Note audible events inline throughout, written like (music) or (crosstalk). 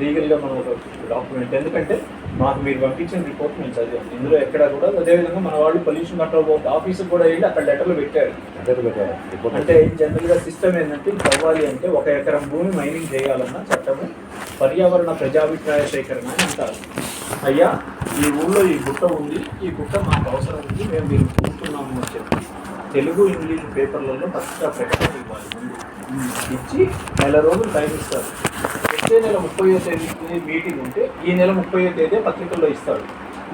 లీగల్గా మనం ఒక డాక్యుమెంట్. ఎందుకంటే మాకు మీరు పంపించిన రిపోర్ట్ మేము చదివాం. ఇందులో ఎక్కడ కూడా అదేవిధంగా మన వాళ్ళు పొల్యూషన్ కంట్రోల్ బోర్డ్ ఆఫీస్కి కూడా వెళ్ళి అక్కడ లెటర్లు పెట్టారు. అంటే జనరల్గా సిస్టమ్ ఏంటంటే అవ్వాలి అంటే ఒక ఎకరం భూమి మైనింగ్ చేయాలన్న చట్టము పర్యావరణ ప్రజాభిప్రాయ సేకరణ అని అంటారు. అయ్యా ఈ ఊళ్ళో ఈ గుట్ట ఉంది. ఈ గుట్ట మాకు అవసరం ఉంది. మేము మీరు కూర్చున్నాము అని చెప్పి తెలుగు ఇంగ్లీష్ పేపర్లలో పత్రికా ప్రకటన ఇవ్వాలి. ముందు ఇచ్చి నెల రోజులు టైం ఇస్తారు. వచ్చే నెల ముప్పై తేదీ మీటింగ్ ఉంటే ఈ నెల ముప్పై తేదీ పత్రికల్లో ఇస్తారు.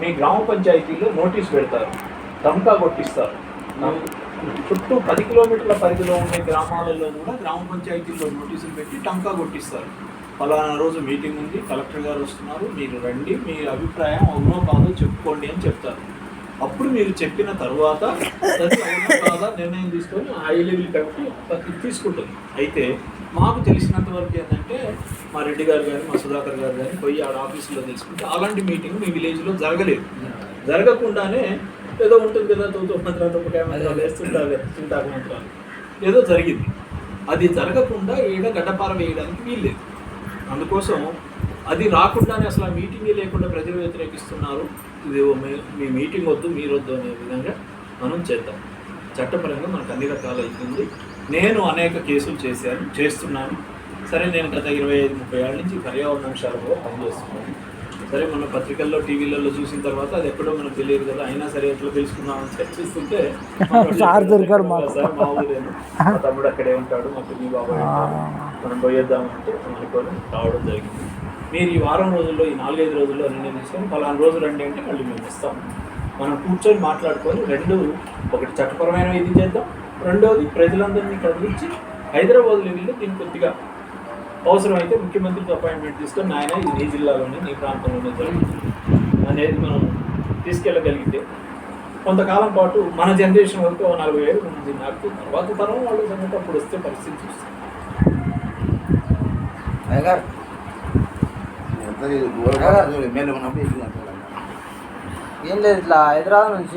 మీ గ్రామ పంచాయతీలో నోటీస్ పెడతారు. తమకా కొట్టిస్తారు. చుట్టూ పది కిలోమీటర్ల పరిధిలో ఉండే గ్రామాలలో కూడా గ్రామ పంచాయతీల్లో నోటీసులు పెట్టి టంకా కొట్టిస్తారు. ఫలానా రోజు మీటింగ్ ఉంది కలెక్టర్ గారు వస్తున్నారు. మీరు రండి మీ అభిప్రాయం అవునో కాదో చెప్పుకోండి అని చెప్తారు. అప్పుడు మీరు చెప్పిన తర్వాత కాదా నిర్ణయం తీసుకొని హై లెవెల్ కమిటీ తీసుకుంటుంది. అయితే మాకు తెలిసినంత వరకు ఏంటంటే మా రెడ్డి గారు కానీ మా సుధాకర్ గారు కానీ పోయి ఆడ ఆఫీసులో తెలుసుకుంటే అలాంటి మీటింగ్ మీ విలేజ్లో జరగలేదు. జరగకుండానే ఏదో ఉంటుంది కదా తోతో మంత్రాలు ఒకటే మంత్రాలు వేస్తుంటారు చింతాకు మంత్రాలు. ఏదో జరిగింది. అది జరగకుండా ఈడ గడ్డపార వేయడానికి వీల్లేదు. అందుకోసం అది రాకుండానే అసలు ఆ మీటింగే లేకుండా ప్రజలు వ్యతిరేకిస్తున్నారు. మీ- మీ మీటింగ్ వద్దు మీరు వద్దు అనే విధంగా మనం చేద్దాం. చట్టపరంగా మనకు అన్ని రకాల అవుతుంది. నేను అనేక కేసులు చేశాను చేస్తున్నాను. సరే నేను గత ఇరవై ఐదు ముప్పై ఏళ్ళ నుంచి పర్యావరణ అంశాలలో పనిచేస్తున్నాను. సరే మన పత్రికల్లో టీవీలలో చూసిన తర్వాత అది ఎక్కడో మనకు తెలియదు కదా. అయినా సరే ఎట్లా తెలుసుకుందామని చర్చిస్తుంటే సార్ (laughs) దొరికాడు. సార్ మా మా తమ్ముడు అక్కడే ఉంటాడు మా పిన్ని బాబాయ్ ఉంటాడు మనం పోయేద్దామంటే అనుకోని రావడం జరిగింది. మీరు ఈ వారం రోజుల్లో ఈ నాలుగైదు రోజుల్లో నిర్ణయం తీసుకొని పలానా రోజు రండి అంటే మళ్ళీ మేము వస్తాం మనం కూర్చొని మాట్లాడుకొని రెండు ఒకటి చట్టపరమైన ఇది చేద్దాం రెండోది ప్రజలందరినీ కదిలించి హైదరాబాద్ లెవెల్లో దీన్ని కొద్దిగా అవసరమైతే ముఖ్యమంత్రికి అపాయింట్మెంట్ తీసుకొని నాయన ఇది నీ జిల్లాలోనే నీ ప్రాంతంలోనే జరుగుతుంది అనేది మనం తీసుకెళ్ళగలిగితే కొంతకాలం పాటు మన జనరేషన్ వరకు నలభై ఏళ్ళు ఉంది నాకు తర్వాత తరం వాళ్ళు సంగతి అప్పుడు వస్తే పరిస్థితి చూస్తాం. ఏం లేదు ఇట్లా హైదరాబాద్ నుంచి